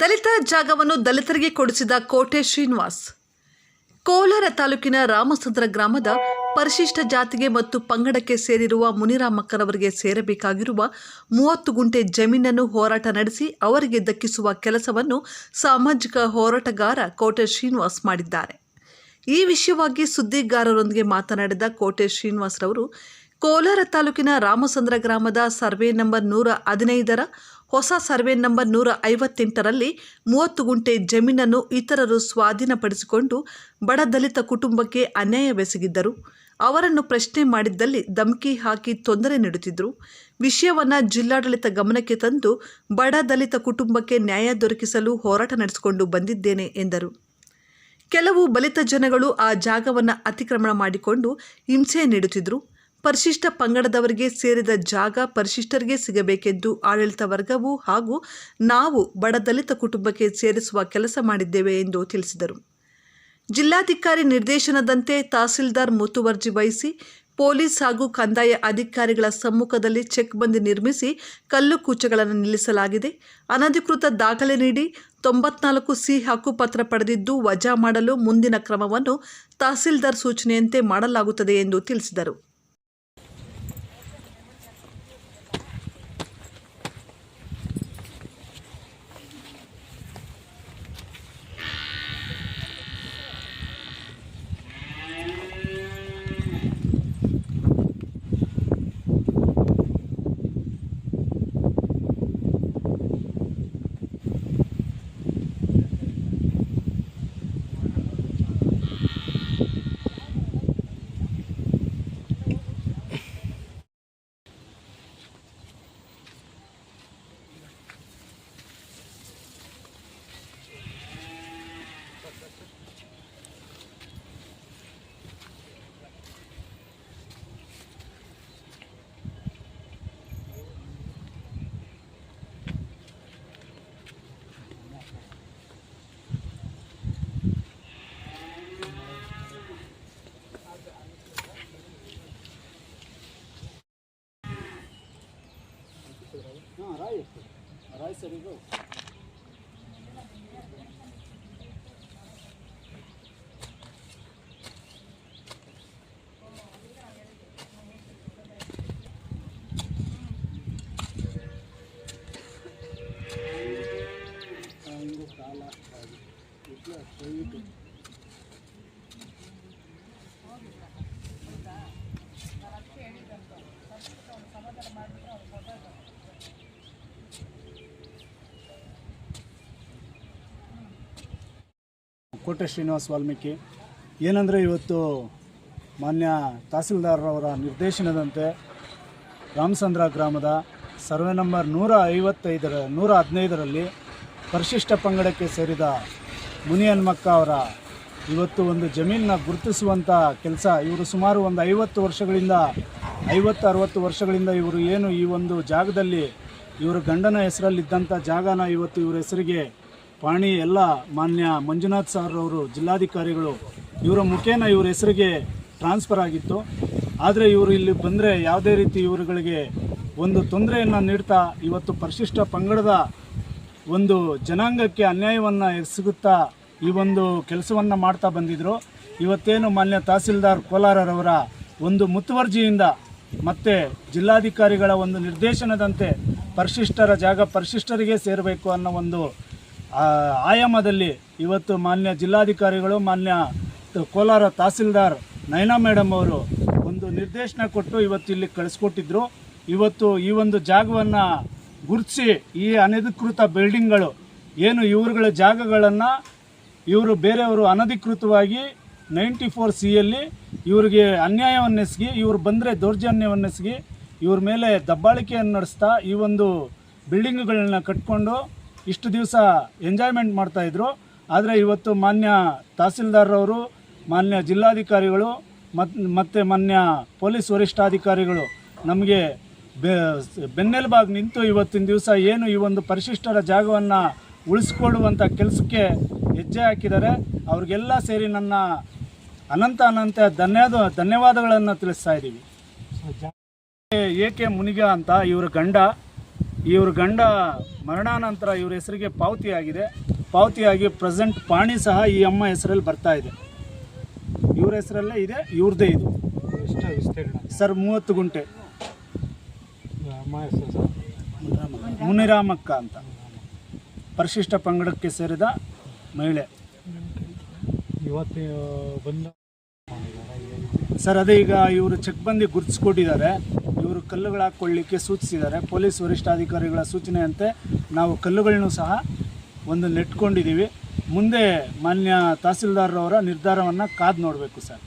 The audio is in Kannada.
ದಲಿತರ ಜಾಗವನ್ನು ದಲಿತರಿಗೆ ಕೊಡಿಸಿದ ಕೋಟೆ ಶ್ರೀನಿವಾಸ್. ಕೋಲಾರ ತಾಲೂಕಿನ ರಾಮಸಂದ್ರ ಗ್ರಾಮದ ಪರಿಶಿಷ್ಟ ಜಾತಿಗೆ ಮತ್ತು ಪಂಗಡಕ್ಕೆ ಸೇರಿರುವ ಮುನಿರಾಮಕ್ಕರವರಿಗೆ ಸೇರಬೇಕಾಗಿರುವ ಮೂವತ್ತು ಗುಂಟೆ ಜಮೀನನ್ನು ಹೋರಾಟ ನಡೆಸಿ ಅವರಿಗೆ ದಕ್ಕಿಸುವ ಕೆಲಸವನ್ನು ಸಾಮಾಜಿಕ ಹೋರಾಟಗಾರ ಕೋಟೆ ಶ್ರೀನಿವಾಸ್ ಮಾಡಿದ್ದಾರೆ. ಈ ವಿಷಯವಾಗಿ ಸುದ್ದಿಗಾರರೊಂದಿಗೆ ಮಾತನಾಡಿದ ಕೋಟೆ ಶ್ರೀನಿವಾಸ್ರವರು, ಕೋಲಾರ ತಾಲೂಕಿನ ರಾಮಸಂದ್ರ ಗ್ರಾಮದ ಸರ್ವೆ ನಂಬರ್ ನೂರ ಹದಿನೈದರ ಹೊಸ ಸರ್ವೆ ನಂಬರ್ ನೂರ ಐವತ್ತೆಂಟರಲ್ಲಿ ಮೂವತ್ತು ಗುಂಟೆ ಜಮೀನನ್ನು ಇತರರು ಸ್ವಾಧೀನಪಡಿಸಿಕೊಂಡು ಬಡ ದಲಿತ ಕುಟುಂಬಕ್ಕೆ ಅನ್ಯಾಯವೆಸಗಿದ್ದರು ಅವರನ್ನು ಪ್ರಶ್ನೆ ಮಾಡಿದ್ದಲ್ಲಿ ಧಮಕಿ ಹಾಕಿ ತೊಂದರೆ ನೀಡುತ್ತಿದ್ದರು. ವಿಷಯವನ್ನು ಜಿಲ್ಲಾಡಳಿತ ಗಮನಕ್ಕೆ ತಂದು ಬಡ ದಲಿತ ಕುಟುಂಬಕ್ಕೆ ನ್ಯಾಯ ದೊರಕಿಸಲು ಹೋರಾಟ ನಡೆಸಿಕೊಂಡು ಬಂದಿದ್ದೇನೆ, ಎಂದರು. ಕೆಲವು ಬಲಿತ ಜನಗಳು ಆ ಜಾಗವನ್ನು ಅತಿಕ್ರಮಣ ಮಾಡಿಕೊಂಡು ಹಿಂಸೆ ನೀಡುತ್ತಿದ್ದರು. ಪರಿಶಿಷ್ಟ ಪಂಗಡದವರಿಗೆ ಸೇರಿದ ಜಾಗ ಪರಿಶಿಷ್ಟರಿಗೆ ಸಿಗಬೇಕೆಂದು ಆಡಳಿತ ವರ್ಗವು ಹಾಗೂ ನಾವು ಬಡ ದಲಿತ ಕುಟುಂಬಕ್ಕೆ ಸೇರಿಸುವ ಕೆಲಸ ಮಾಡಿದ್ದೇವೆ ಎಂದು ತಿಳಿಸಿದರು. ಜಿಲ್ಲಾಧಿಕಾರಿ ನಿರ್ದೇಶನದಂತೆ ತಹಸೀಲ್ದಾರ್ ಮುತುವರ್ಜಿ ವಹಿಸಿ, ಪೊಲೀಸ್ ಹಾಗೂ ಕಂದಾಯ ಅಧಿಕಾರಿಗಳ ಸಮ್ಮುಖದಲ್ಲಿ ಚೆಕ್ ಬಂದಿ ನಿರ್ಮಿಸಿ ಕಲ್ಲು ಕೂಚಗಳನ್ನು ನಿಲ್ಲಿಸಲಾಗಿದೆ. ಅನಧಿಕೃತ ದಾಖಲೆ ನೀಡಿ ತೊಂಬತ್ನಾಲ್ಕು ಸಿ ಹಕ್ಕುಪತ್ರ ಪಡೆದಿದ್ದು ವಜಾ ಮಾಡಲು ಮುಂದಿನ ಕ್ರಮವನ್ನು ತಹಸೀಲ್ದಾರ್ ಸೂಚನೆಯಂತೆ ಮಾಡಲಾಗುತ್ತದೆ ಎಂದು ತಿಳಿಸಿದರು. Rice, there you go. ಕೋಟೆ ಶ್ರೀನಿವಾಸ್ ವಾಲ್ಮೀಕಿ. ಏನಂದರೆ ಇವತ್ತು ಮಾನ್ಯ ತಹಸೀಲ್ದಾರ್ರವರ ನಿರ್ದೇಶನದಂತೆ ರಾಮಸಂದ್ರ ಗ್ರಾಮದ ಸರ್ವೆ ನಂಬರ್ ನೂರ ಐವತ್ತೈದರ, ನೂರ ಹದಿನೈದರಲ್ಲಿ ಪರಿಶಿಷ್ಟ ಪಂಗಡಕ್ಕೆ ಸೇರಿದ ಮುನಿಯನ್ಮಕ್ಕ ಅವರ ಇವತ್ತು ಒಂದು ಜಮೀನನ್ನ ಗುರುತಿಸುವಂಥ ಕೆಲಸ. ಇವರು ಸುಮಾರು ಒಂದು ಐವತ್ತು ವರ್ಷಗಳಿಂದ, ಐವತ್ತು, ಅರವತ್ತು ವರ್ಷಗಳಿಂದ ಇವರು ಏನು ಈ ಒಂದು ಜಾಗದಲ್ಲಿ ಇವರು ಗಂಡನ ಹೆಸರಲ್ಲಿದ್ದಂಥ ಜಾಗನ ಇವತ್ತು ಇವ್ರ ಹೆಸರಿಗೆ ಪಾಣಿ ಎಲ್ಲ ಮಾನ್ಯ ಮಂಜುನಾಥ್ ಸರ್ ಅವರು ಜಿಲ್ಲಾಧಿಕಾರಿಗಳು, ಇವರ ಮುಖೇನ ಇವರ ಹೆಸರಿಗೆ ಟ್ರಾನ್ಸ್ಫರ್ ಆಗಿತ್ತು. ಆದರೆ ಇವರು ಇಲ್ಲಿ ಬಂದರೆ ಯಾವುದೇ ರೀತಿ ಇವರುಗಳಿಗೆ ಒಂದು ತೊಂದರೆಯನ್ನು ನೀಡ್ತಾ ಇವತ್ತು ಪರಿಶಿಷ್ಟ ಪಂಗಡದ ಒಂದು ಜನಾಂಗಕ್ಕೆ ಅನ್ಯಾಯವನ್ನು ಎಸಗುತ್ತಾ ಈ ಒಂದು ಕೆಲಸವನ್ನು ಮಾಡ್ತಾ ಬಂದಿದ್ದರು ಇವತ್ತೇನು ಮಾನ್ಯ ತಹಸೀಲ್ದಾರ್ ಕೋಲಾರರವರ ಒಂದು ಮುತುವರ್ಜಿಯಿಂದ ಮತ್ತು ಜಿಲ್ಲಾಧಿಕಾರಿಗಳ ಒಂದು ನಿರ್ದೇಶನದಂತೆ ಪರಿಶಿಷ್ಟರ ಜಾಗ ಪರಿಶಿಷ್ಟರಿಗೆ ಸೇರಬೇಕು ಅನ್ನೋ ಒಂದು ಆಯಾಮದಲ್ಲಿ ಇವತ್ತು ಮಾನ್ಯ ಜಿಲ್ಲಾಧಿಕಾರಿಗಳು, ಮಾನ್ಯ ಕೋಲಾರ ತಹಸೀಲ್ದಾರ್ ನಯನಾ ಮೇಡಮ್ ಅವರು ಒಂದು ನಿರ್ದೇಶನ ಕೊಟ್ಟು ಇವತ್ತು ಇಲ್ಲಿ ಕಳಿಸ್ಕೊಟ್ಟಿದ್ರು. ಇವತ್ತು ಈ ಒಂದು ಜಾಗವನ್ನು ಗುರುತಿಸಿ ಈ ಅನಧಿಕೃತ ಬಿಲ್ಡಿಂಗ್ಗಳು ಏನು ಇವರುಗಳ ಜಾಗಗಳನ್ನು ಇವರು ಬೇರೆಯವರು ಅನಧಿಕೃತವಾಗಿ ನೈಂಟಿ ಫೋರ್ ಸಿಯಲ್ಲಿ ಇವರಿಗೆ ಅನ್ಯಾಯವನ್ನೆಸಗಿ, ಇವರು ಬಂದರೆ ದೌರ್ಜನ್ಯವನ್ನೆಸಗಿ, ಇವ್ರ ಮೇಲೆ ದಬ್ಬಾಳಿಕೆಯನ್ನು ನಡೆಸ್ತಾ ಈ ಒಂದು ಬಿಲ್ಡಿಂಗ್ಗಳನ್ನ ಕಟ್ಕೊಂಡು ಇಷ್ಟು ದಿವಸ ಎಂಜಾಯ್ಮೆಂಟ್ ಮಾಡ್ತಾಯಿದ್ರು ಆದರೆ ಇವತ್ತು ಮಾನ್ಯ ತಹಸೀಲ್ದಾರ್ರವರು, ಮಾನ್ಯ ಜಿಲ್ಲಾಧಿಕಾರಿಗಳು ಮತ್ತೆ ಮಾನ್ಯ ಪೊಲೀಸ್ ವರಿಷ್ಠಾಧಿಕಾರಿಗಳು ನಮಗೆ ಬೆ, ಬೆನ್ನೆಲುಬಾಗಿ ನಿಂತು ಇವತ್ತಿನ ದಿವಸ ಏನು ಈ ಒಂದು ಪರಿಶಿಷ್ಟರ ಜಾಗವನ್ನು ಉಳಿಸ್ಕೊಳ್ಳುವಂಥ ಕೆಲಸಕ್ಕೆ ಹೆಜ್ಜೆ ಹಾಕಿದ್ದಾರೆ. ಅವ್ರಿಗೆಲ್ಲ ಸೇರಿ ನನ್ನ ಅನಂತ ಅನಂತ ಧನ್ಯವಾದ ಧನ್ಯವಾದಗಳನ್ನು ತಿಳಿಸ್ತಾ ಇದ್ದೀವಿ. ಏಕೆ ಮುನಿಗ ಅಂತ ಇವರ ಗಂಡ ಇವ್ರ ಗಂಡ ಮರಣಾನಂತರ ಇವ್ರ ಹೆಸರಿಗೆ ಪಾವತಿಯಾಗಿದೆ. ಪಾವತಿಯಾಗಿ ಪ್ರೆಸೆಂಟ್ ಪಾಣಿ ಸಹ ಈ ಅಮ್ಮ ಹೆಸರಲ್ಲಿ ಬರ್ತಾ ಇದೆ. ಇವ್ರ ಹೆಸರಲ್ಲೇ ಇದೆ ಇವ್ರದೇ ಇದು. ಸರ್ ಮೂವತ್ತು ಗುಂಟೆ. ಮುನಿರಾಮಕ್ಕ ಅಂತ. ಪರಿಶಿಷ್ಟ ಪಂಗಡಕ್ಕೆ ಸೇರಿದ ಮಹಿಳೆ. ಇವತ್ತು ಬಂದ ಸರ್ ಅದೇ ಈಗ ಇವರು ಚೆಕ್ ಬಂದು ಗುರುತಿಸ್ಕೊಟ್ಟಿದ್ದಾರೆ. ಕಲ್ಲುಗಳು ಹಾಕ್ಕೊಳ್ಳಿಕ್ಕೆ ಸೂಚಿಸಿದ್ದಾರೆ. ಪೊಲೀಸ್ ವರಿಷ್ಠಾಧಿಕಾರಿಗಳ ಸೂಚನೆಯಂತೆ ನಾವು ಕಲ್ಲುಗಳನ್ನು ಸಹ ಒಂದು ನೆಟ್ಕೊಂಡಿದ್ದೀವಿ. ಮುಂದೆ ಮಾನ್ಯ ತಹಸೀಲ್ದಾರ್ರವರ ನಿರ್ಧಾರವನ್ನು ಕಾದು ನೋಡಬೇಕು ಸರ್.